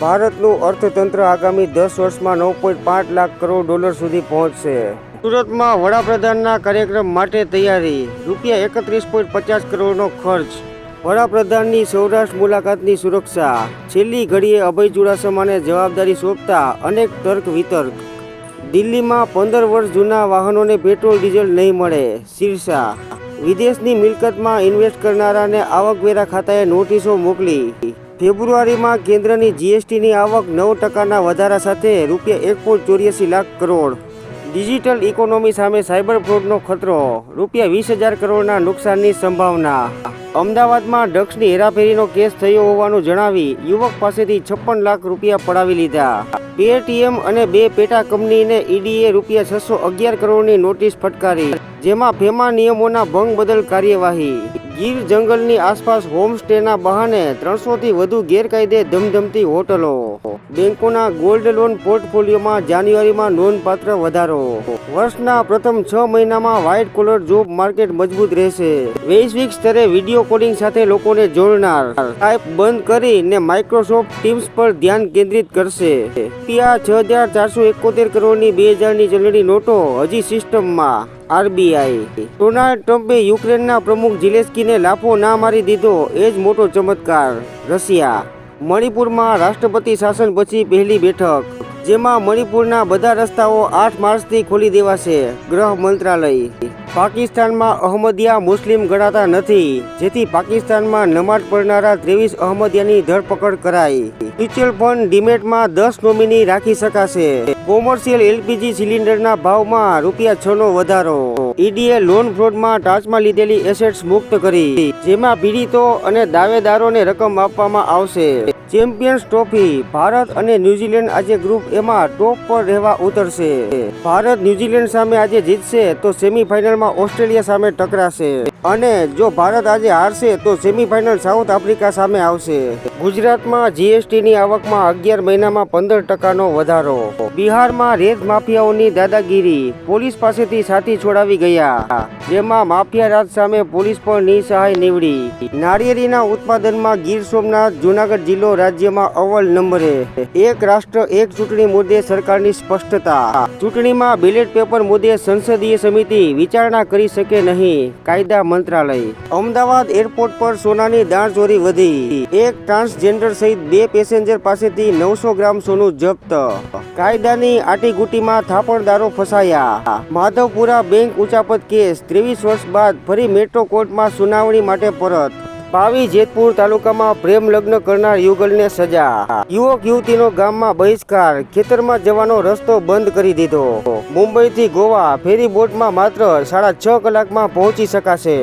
ભારતનું અર્થતંત્ર આગામી દસ વર્ષમાં નવ પોઈન્ટ પાંચ લાખ કરોડ ડોલર સુધી પહોંચશે. સુરતમાં વડાપ્રધાનના કાર્યક્રમ માટે તૈયારી. રૂપિયા એકત્રીસ પોઈન્ટ પચાસ કરોડનો ખર્ચ. વડાપ્રધાનની સૌરાષ્ટ્ર મુલાકાતની સુરક્ષા. છેલ્લી ઘડીએ અભય ચુડાસમાને જવાબદારી સોંપતા અનેક તર્ક વિતર્ક. દિલ્હીમાં પંદર વર્ષ જૂના વાહનોને પેટ્રોલ, ડીઝલ નહીં મળે. શીર્ષા. વિદેશની મિલકતમાં ઇન્વેસ્ટ કરનારાને આવકવેરા ખાતાએ નોટિસો મોકલી. ફેબ્રુઆરીમાં કેન્દ્રની જીએસટીની આવક નવ ટકાના વધારા સાથે રૂપિયા એક પોઈન્ટ ચોર્યાસી લાખ કરોડ. ડિજિટલ ઇકોનોમી સામે સાયબર ફ્રોડનો ખતરો, રૂપિયા વીસ હજાર કરોડના નુકસાનની સંભાવના. અમદાવાદમાં ડ્રગ્સની હેરાફેરીનો કેસ થયો હોવાનું જણાવી યુવક પાસેથી છપ્પન લાખ રૂપિયા પડાવી લીધા. પેટીએમ અને બે પેટા કંપનીને ઈડીએ રૂપિયા છસો અગિયાર કરોડની નોટિસ ફટકારી, જેમાં ફેમા નિયમોના ભંગ બદલ કાર્યવાહી. ગીર જંગલની આસપાસ હોમસ્ટેના બહાને ત્રણસોથી વધુ ગેરકાયદે ધમધમતી હોટલો. બેંકોના ગોલ્ડ લોન પોર્ટફોલિયોમાં જાન્યુઆરીમાં નોંધપાત્ર વધારો. વર્ષના પ્રથમ છ મહિનામાં વ્હાઇટ કોલર જોબ માર્કેટ મજબૂત રહેશે. વૈશ્વિક સ્તરે વીડિયો કોલિંગ સાથે લોકોને જોડનાર. ટાઈપ બંધ કરીને માઇક્રોસોફ્ટ ટીમ્સ પર ધ્યાન કેન્દ્રિત કરશે. રૂપિયા છ હજાર ચારસો એકોતેર કરોડની બે હજારની ચલણી નોટો હજી સિસ્ટમમાં. આરબીઆઈ. ડોનાલ્ડ ટ્રમ્પે યુક્રેનના પ્રમુખ ઝિલેસ્કીને લાફો ના મારી દીધો, એ જ મોટો ચમત્કાર. રશિયા. મણિપુરમાં રાષ્ટ્રપતિ શાસન પછી પહેલી બેઠક, જેમાં મણિપુરના બધા રસ્તાઓ આઠ માર્ચથી ખોલી દેવાશે ગૃહ મંત્રાલય. પાકિસ્તાનમાં અહમદિયા મુસ્લિમ ગણાતા નથી, જેથી પાકિસ્તાનમાં નમાઝ પડનારા ત્રેવીસ અહમદિયાની ધરપકડ કરાઈ. મ્યુચ્યુઅલ ફંડ ડીમેટમાં દસ નોમિની રાખી શકાશે. કોમર્શિયલ એલપીજી સિલિન્ડરના ભાવમાં રૂપિયા છ નો વધારો. ઈડીએ લોન ફ્રોડમાં ટાચમાં લીધેલી એસેટ્સ મુક્ત કરી. જેમાં પીડિતો અને દાવેદારોને રકમ આપવામાં આવશે. ચેમ્પિયન્સ ટ્રોફી, ભારત અને ન્યુઝીલેન્ડ આજે ગ્રુપ એમાં ટોપ પર રહેવા ઉતરશે. ભારત ન્યુઝીલેન્ડ સામે આજે જીતશે તો સેમીફાઇનલમાં ઓસ્ટ્રેલિયા સામે ટકરાશે. અને જો ભારત આજે હારશે, તો સેમીફાઇનલ સાઉથ આફ્રિકા સામે આવશે. ગુજરાતમાં જીએસટીની આવકમાં અગિયાર મહિનામાં પંદર ટકાનો વધારો. બિહારમાં રેત માફિયાઓની દાદાગીરી. પોલીસ પાસેથી સાથી છોડાવી ગયા. જેમાં માફિયા રાજ સામે પોલીસ પણ નિસહાય નીવડી. નાળિયેરીના ઉત્પાદનમાં ગીર સોમનાથ, જુનાગઢ જિલ્લો રાજ્યમાં અવ્વલ નંબરે. એક રાષ્ટ્ર, એક ચૂંટણી મુદ્દે સરકારની સ્પષ્ટતા. ચૂંટણીમાં બેલેટ પેપર મુદ્દે સંસદીય સમિતિ વિચારણા કરી શકે નહીં. કાયદા મંત્રાલય. અમદાવાદ એરપોર્ટ પર સોનાની દાણચોરી વધી. એક ટ્રાન્સજેન્ડર સહિત બે પેસેન્જર પાસેથી નવસો ગ્રામ સોનું જપ્ત. કાયદાની આટીગુટીમાં થાપણદારો ફસાયા. માધવપુરા બેંક ઉચાપત કેસ. ત્રેવીસ વર્ષ બાદ ફરી મેટ્રો કોર્ટમાં સુનાવણી માટે પરત. પાવી જેતપુર તાલુકામાં પ્રેમ લગ્ન કરનાર યુગલને સજા. યુવક યુવતીનો ગામમાં બહિષ્કાર, ખેતરમાં જવાનો રસ્તો બંધ કરી દીધો. મુંબઈથી ગોવા ફેરી બોટમાં માત્ર સાડા છ કલાકમાં પહોંચી શકાશે.